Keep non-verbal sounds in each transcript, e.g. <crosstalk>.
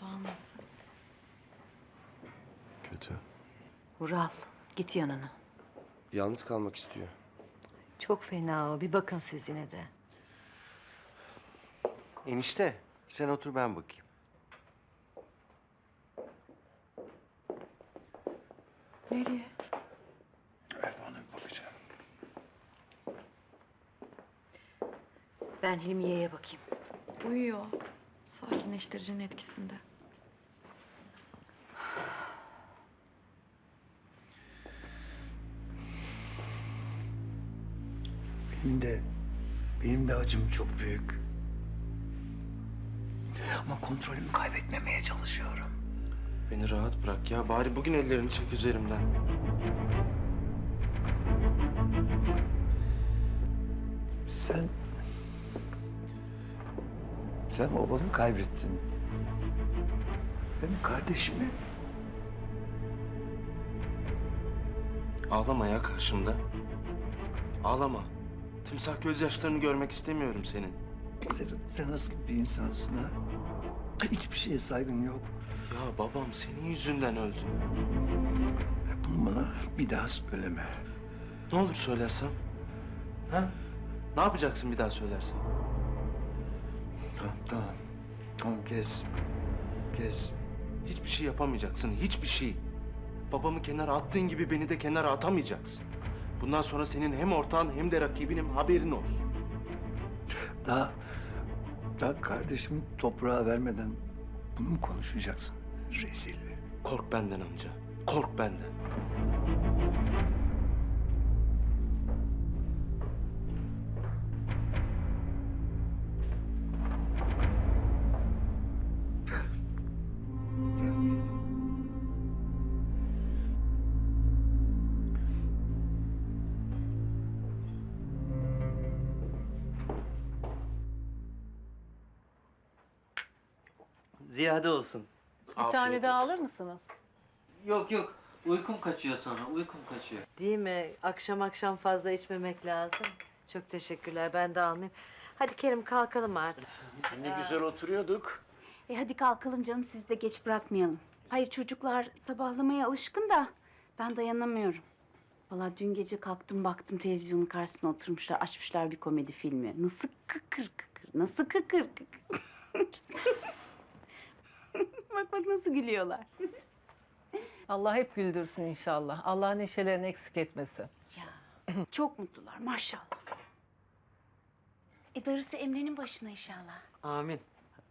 Doğan nasıl? Kötü. Vural git yanına. Yalnız kalmak istiyor. Çok fena o. Bir bakın siz yine de. Enişte sen otur ben bakayım. Nereye? Erdoğan'a bir bakacağım. Ben Hilmiye'ye bakayım. Uyuyor. Sakinleştiricinin etkisinde. Benim de, benim de acım çok büyük. Ama kontrolümü kaybetmemeye çalışıyorum. Beni rahat bırak ya. Bari bugün ellerini çek üzerimden. Sen... Sen babanı kaybettin. Benim kardeşimi. Ağlama ya karşımda. Ağlama. Timsah gözyaşlarını görmek istemiyorum senin. Sen, sen nasıl bir insansın ha? Hiçbir şeye saygın yok. Ya babam senin yüzünden öldü. Bunu bana bir daha söyleme. Ne olur söylersem? Ha? Ne yapacaksın bir daha söylersem? Tamam, tamam. Tamam, kes. Kes. Hiçbir şey yapamayacaksın, hiçbir şey. Babamı kenara attığın gibi beni de kenara atamayacaksın. Bundan sonra senin hem ortağın hem de rakibinim haberin olsun. Daha, daha kardeşimi toprağa vermeden bunu mu konuşacaksın? Rezil. Kork benden amca, kork benden. Ziyade olsun. Bir tane daha alır mısınız? Yok yok. Uykum kaçıyor sonra. Uykum kaçıyor. Değil mi? Akşam akşam fazla içmemek lazım. Çok teşekkürler. Ben de almayayım. Hadi Kerim kalkalım artık. <laughs> Ne güzel oturuyorduk. E hadi kalkalım canım sizi de geç bırakmayalım. Hayır çocuklar sabahlamaya alışkın da ben dayanamıyorum. Vallahi dün gece kalktım baktım televizyonun karşısına oturmuşlar açmışlar bir komedi filmi. Nasıl kıkır kıkır nasıl kıkır kıkır. <laughs> bak bak nasıl gülüyorlar. <laughs> Allah hep güldürsün inşallah. Allah neşelerini eksik etmesin. Çok mutlular maşallah. E darısı Emre'nin başına inşallah. Amin.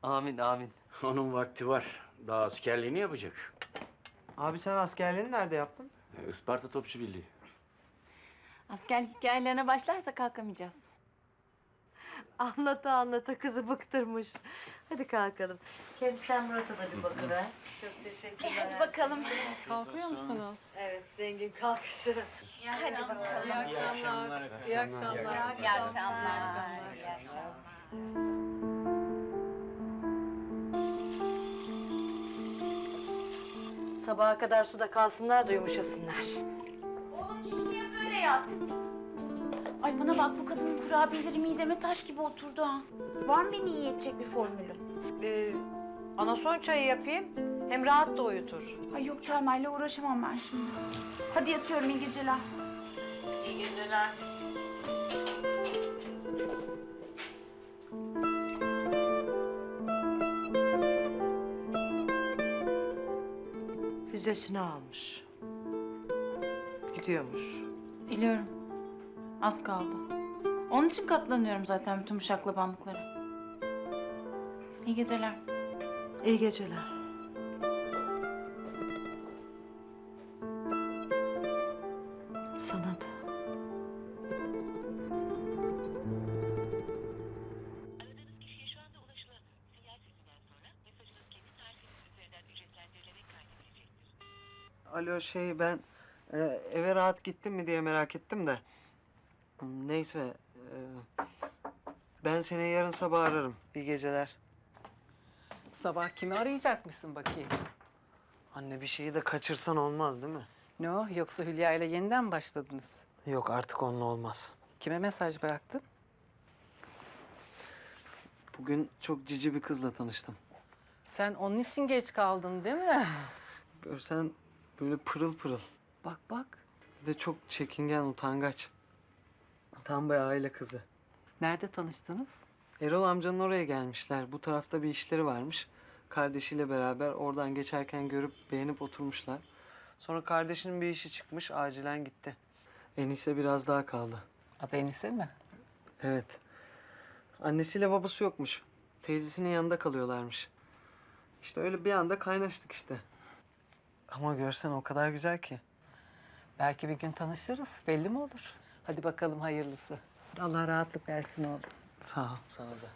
Amin amin. <laughs> Onun vakti var. Daha askerliğini yapacak. Abi sen askerliğini nerede yaptın? Isparta Topçu Birliği. Askerlik hikayelerine başlarsa kalkamayacağız. Anlata anlata kızı bıktırmış. Hadi kalkalım. Kerim sen Murat'a da bir bakıver. Çok teşekkürler. hadi bakalım. Kalkıyor musunuz? Evet zengin kalkışı. Hadi bakalım. İyi akşamlar. İyi akşamlar. İyi akşamlar. İyi akşamlar. Sabaha kadar suda kalsınlar da yumuşasınlar. Oğlum çişliğe böyle yat. Ay bana bak bu kadının kurabiyeleri mideme taş gibi oturdu ha. Var mı beni iyi edecek bir formülü? Ee, anason çayı yapayım. Hem rahat da uyutur. Ay yok çaymayla uğraşamam ben şimdi. Hadi yatıyorum iyi geceler. İyi geceler. Füzesini almış. Gidiyormuş. Biliyorum. Az kaldı. Onun için katlanıyorum zaten bütün bu şaklabanlıklara. İyi geceler. İyi geceler. Sana da. Aradığınız kişiye şu anda ulaşılamıyor. Sinyal sesinden sonra mesajınız kendi tarifiniz üzerinden ücretlendirilerek kaydedilecektir. Alo şey ben e, eve rahat gittim mi diye merak ettim de. Neyse. e, ben seni yarın sabah ararım. İyi geceler. Sabah kimi arayacakmışsın bakayım? Anne bir şeyi de kaçırsan olmaz değil mi? Ne o? Yoksa Hülya ile yeniden mi başladınız? Yok artık onunla olmaz. Kime mesaj bıraktın? Bugün çok cici bir kızla tanıştım. Sen onun için geç kaldın değil mi? Görsen böyle pırıl pırıl. Bak bak. Bir de çok çekingen, utangaç. Tam bir aile kızı. Nerede tanıştınız? Erol amcanın oraya gelmişler. Bu tarafta bir işleri varmış. Kardeşiyle beraber oradan geçerken görüp beğenip oturmuşlar. Sonra kardeşinin bir işi çıkmış, acilen gitti. Enise biraz daha kaldı. Adı Enise mi? Evet. Annesiyle babası yokmuş. Teyzesinin yanında kalıyorlarmış. İşte öyle bir anda kaynaştık işte. Ama görsen o kadar güzel ki. Belki bir gün tanışırız. Belli mi olur? Hadi bakalım hayırlısı. Allah rahatlık versin oğlum. Sağ ol. Sana da.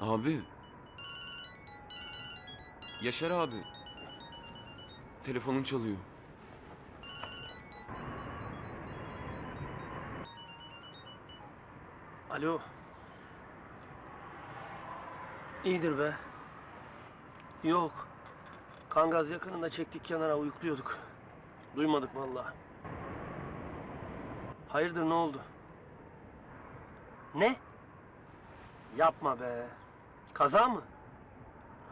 Abi. Yaşar abi. Telefonun çalıyor. Alo. İyidir be. Yok. Kangaz yakınında çektik kenara uyukluyorduk. Duymadık vallahi. Hayırdır ne oldu? Ne? Yapma be. Kaza mı?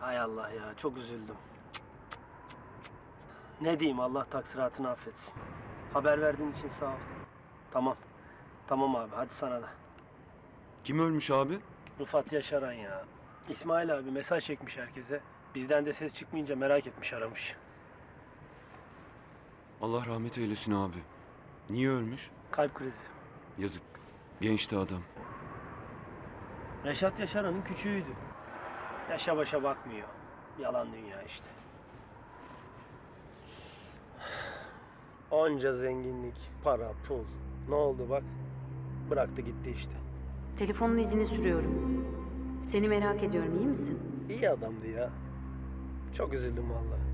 Hay Allah ya çok üzüldüm. Cık, cık, cık, cık. Ne diyeyim Allah taksiratını affetsin. Haber verdiğin için sağ ol. Tamam. Tamam abi hadi sana da. Kim ölmüş abi? Rıfat Yaşaran ya. İsmail abi mesaj çekmiş herkese. Bizden de ses çıkmayınca merak etmiş aramış. Allah rahmet eylesin abi. Niye ölmüş? Kalp krizi. Yazık. Gençti adam. Reşat Yaşaran'ın küçüğüydü. Yaşa başa bakmıyor. Yalan dünya işte. Onca zenginlik, para, pul. Ne oldu bak? Bıraktı gitti işte. Telefonun izini sürüyorum. Seni merak ediyorum, iyi misin? İyi adamdı ya. Çok üzüldüm vallahi.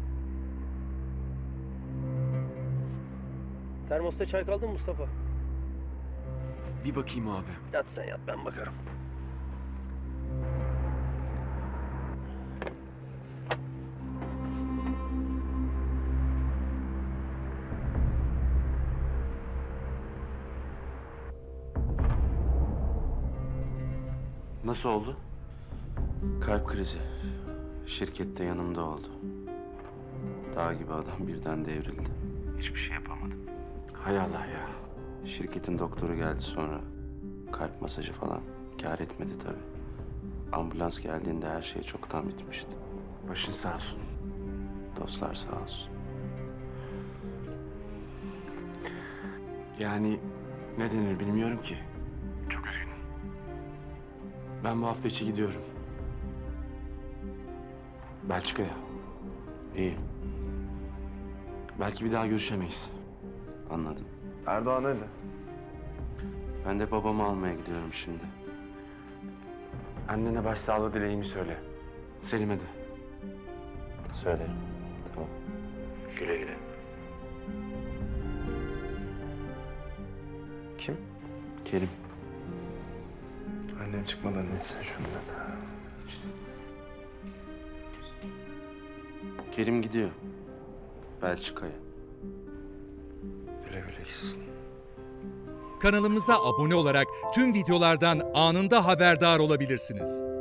Termosta çay kaldı mı Mustafa? Bir bakayım abi. Yat sen yat ben bakarım. Nasıl oldu? Kalp krizi. Şirkette yanımda oldu. Dağ gibi adam birden devrildi. Hiçbir şey yapamadım. Hay Allah ya. Şirketin doktoru geldi sonra. Kalp masajı falan. Kâr etmedi tabii. Ambulans geldiğinde her şey çoktan bitmişti. Başın sağ olsun. Dostlar sağ olsun. Yani ne denir bilmiyorum ki. Ben bu hafta içi gidiyorum. Belçika'ya. İyi, Belki bir daha görüşemeyiz. anladım. Erdoğan öyle. Ben de babamı almaya gidiyorum şimdi. Annene başsağlığı dileğimi söyle. Selim'e de. Söylerim. Tamam. Güle güle. Kim? Kerim. Annem çıkmadan etsin şunu da. Kerim gidiyor. Belçika'ya. Güle güle gitsin. Kanalımıza abone olarak tüm videolardan anında haberdar olabilirsiniz.